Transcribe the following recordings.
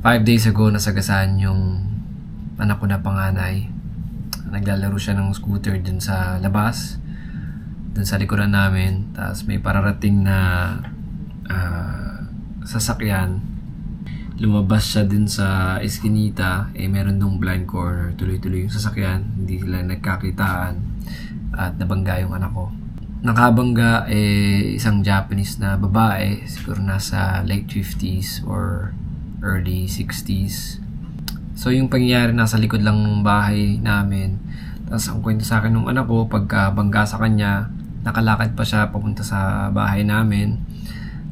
Five days ago, nasagasaan yung anak ko na panganay. Naglalaro siya ng scooter dun sa labas. Dun sa likuran namin. Tapos may pararating na ah, sasakyan. Lumabas siya din sa eskinita. Eh, meron dong blind corner. Tuloy-tuloy yung sasakyan. Hindi sila nagkakitaan. At nabangga yung anak ko. Nakabangga eh isang Japanese na babae, siguro nasa late 50s or early 60s. So yung pangyayari nasa likod lang ng bahay namin. Tapos ang kwento sa akin ng anak ko, pagka bangga sa kanya, nakalakad pa siya papunta sa bahay namin.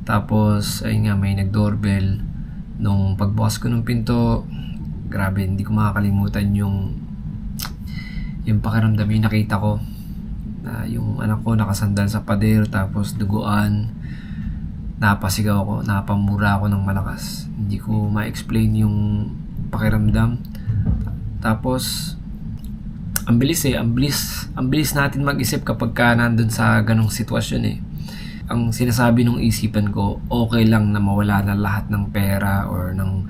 Tapos, ayun nga, may nag-doorbell. Nung pagbukas ko ng pinto, grabe, hindi ko makakalimutan yung yung pakiramdam yung nakita ko na yung anak ko nakasandal sa pader tapos duguan napasigaw ako, napamura ako ng malakas. Hindi ko ma-explain yung pakiramdam. Tapos, ang bilis eh, ang bilis, ang bilis natin mag-isip kapag ka nandun sa ganong sitwasyon eh. Ang sinasabi ng isipan ko, okay lang na mawala na lahat ng pera or ng,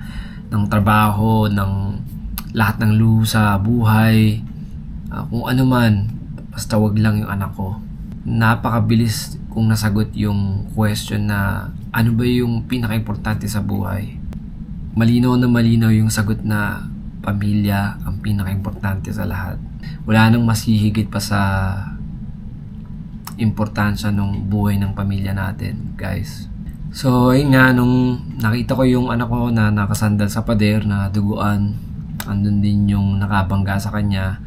ng trabaho, ng lahat ng luho sa buhay, ah, kung ano man, basta wag lang yung anak ko. Napakabilis kung nasagot yung question na ano ba yung pinaka-importante sa buhay. Malinaw na malinaw yung sagot na pamilya ang pinaka-importante sa lahat. Wala nang mas hihigit pa sa importansya ng buhay ng pamilya natin, guys. So, ayun nga, nung nakita ko yung anak ko na nakasandal sa pader na duguan, andun din yung nakabangga sa kanya.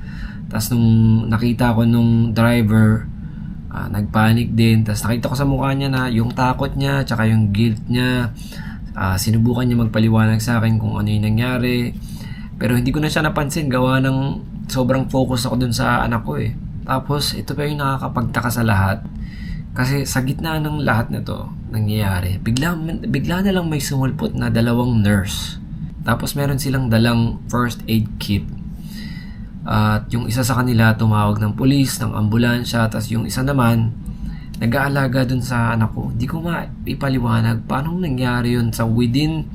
Tapos nung nakita ko nung driver, ah, nagpanic din. Tapos nakita ko sa mukha niya na yung takot niya, tsaka yung guilt niya. Ah, sinubukan niya magpaliwanag sa akin kung ano yung nangyari. Pero hindi ko na siya napansin, gawa ng sobrang focus ako dun sa anak ko eh. Tapos ito pa yung nakakapagtaka sa lahat. Kasi sa gitna ng lahat na to nangyayari, bigla, bigla na lang may sumulpot na dalawang nurse. Tapos meron silang dalang first aid kit. At yung isa sa kanila tumawag ng pulis, ng ambulansya, tapos yung isa naman nag-aalaga dun sa anak ko. Hindi ko maipaliwanag paano nangyari yun sa within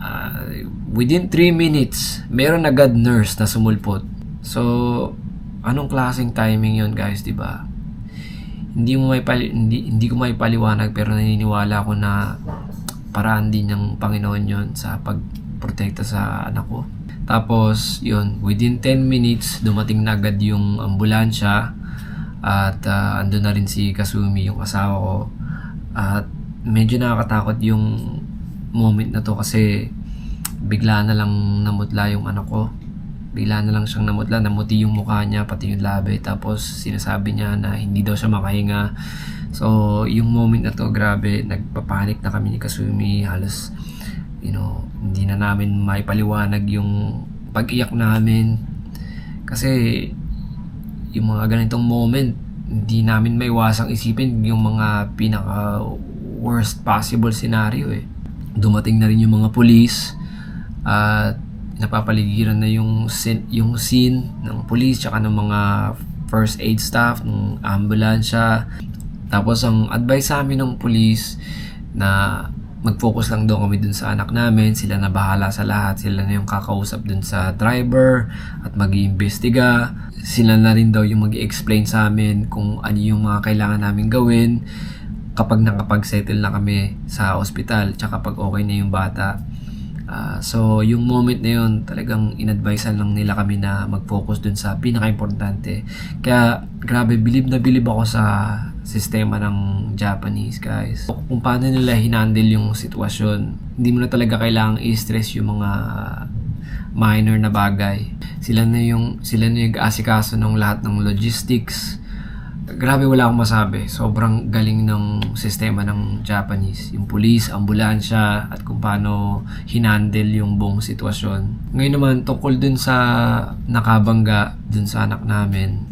ah, within 3 minutes, meron agad nurse na sumulpot. So, anong klaseng timing yun guys, di ba? Hindi mo may pali, hindi, hindi ko may paliwanag pero naniniwala ako na paraan din ng Panginoon yon sa pagprotekta sa anak ko. Tapos, yun, within 10 minutes, dumating na agad yung ambulansya at ah, andun na rin si Kasumi, yung asawa ko. At medyo nakakatakot yung moment na to kasi bigla na lang namutla yung anak ko. Bigla na lang siyang namutla, namuti yung mukha niya, pati yung labi. Tapos sinasabi niya na hindi daw siya makahinga. So, yung moment na to, grabe, nagpapanik na kami ni Kasumi. Halos, you know, na namin maipaliwanag yung pag-iyak namin. Kasi, yung mga ganitong moment, hindi namin maiwasang isipin yung mga pinaka worst possible scenario eh. Dumating na rin yung mga police at napapaligiran na yung scene, yung scene ng police tsaka ng mga first aid staff ng ambulansya. Tapos ang advice sa amin ng police na mag-focus lang daw kami dun sa anak namin, sila na bahala sa lahat, sila na yung kakausap dun sa driver at mag-iimbestiga. Sila na rin daw yung mag-explain sa amin kung ano yung mga kailangan namin gawin kapag nakapag-settle na kami sa ospital tsaka pag okay na yung bata. Ah, so, yung moment na yun, talagang inadvisean lang nila kami na mag-focus dun sa pinaka-importante. Kaya, grabe, bilib na bilib ako sa sistema ng Japanese, guys. Kung paano nila hinandle yung sitwasyon, hindi mo na talaga kailangang i-stress yung mga minor na bagay. Sila na yung, sila na yung asikaso ng lahat ng logistics, grabe wala akong masabi. Sobrang galing ng sistema ng Japanese. Yung police, ambulansya, at kung paano hinandle yung buong sitwasyon. Ngayon naman, tungkol dun sa nakabangga dun sa anak namin,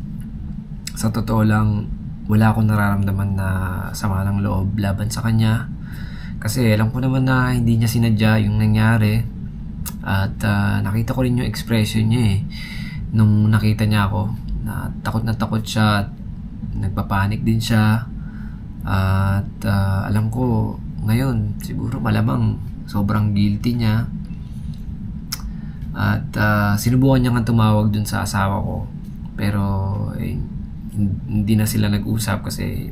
sa totoo lang, wala akong nararamdaman na sama ng loob laban sa kanya. Kasi alam ko naman na hindi niya sinadya yung nangyari. At ah, nakita ko rin yung expression niya eh. Nung nakita niya ako, na takot na takot siya at nagpapanik din siya. At ah, alam ko, ngayon, siguro malamang sobrang guilty niya. At ah, sinubukan niya nga tumawag dun sa asawa ko. Pero eh, hindi na sila nag-usap kasi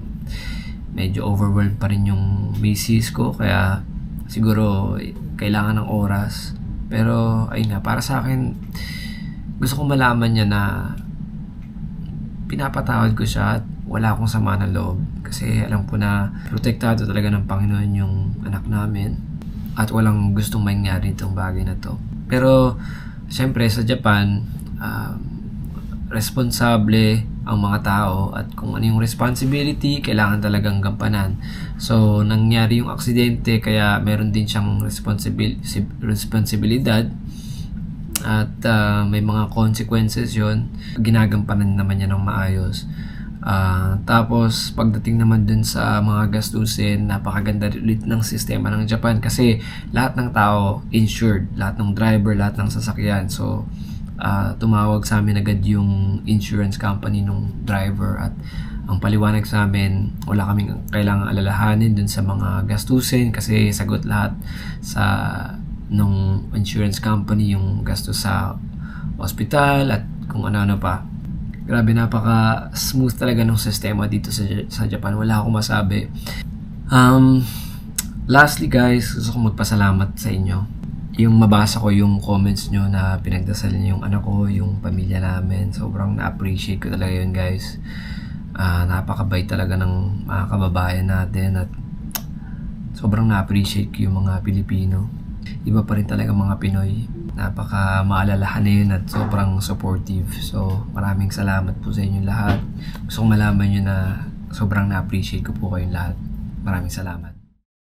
medyo overwhelmed pa rin yung misis ko. Kaya siguro eh, kailangan ng oras. Pero ayun nga, para sa akin, gusto ko malaman niya na pinapatawad ko siya at wala akong sama ng loob. Kasi alam ko na protektado talaga ng Panginoon yung anak namin. At walang gustong mangyari itong bagay na to. Pero, syempre sa Japan, um, responsable ang mga tao at kung ano yung responsibility, kailangan talagang gampanan. So, nangyari yung aksidente kaya meron din siyang responsibil- si- responsibilidad. At ah, may mga consequences yon ginagampanan naman niya ng maayos. Ah, tapos pagdating naman dun sa mga gastusin napakaganda ulit ng sistema ng Japan kasi lahat ng tao insured lahat ng driver lahat ng sasakyan. So ah, tumawag sa amin agad yung insurance company nung driver at ang paliwanag sa amin wala kaming kailangang alalahanin dun sa mga gastusin kasi sagot lahat sa nung insurance company yung gastos sa hospital at kung ano-ano pa. Grabe napaka smooth talaga ng sistema dito sa, sa Japan. Wala akong masabi. Um, lastly guys, gusto kong magpasalamat sa inyo. Yung mabasa ko yung comments nyo na pinagdasal niyo yung anak ko, yung pamilya namin. Sobrang na-appreciate ko talaga yun guys. Ah, napakabait talaga ng mga kababayan natin at sobrang na-appreciate ko yung mga Pilipino. Iba pa rin talaga mga Pinoy. Napaka maalalahanin at sobrang supportive. So, maraming salamat po sa inyo lahat. Gusto kong malaman nyo na sobrang na-appreciate ko po kayong lahat. Maraming salamat.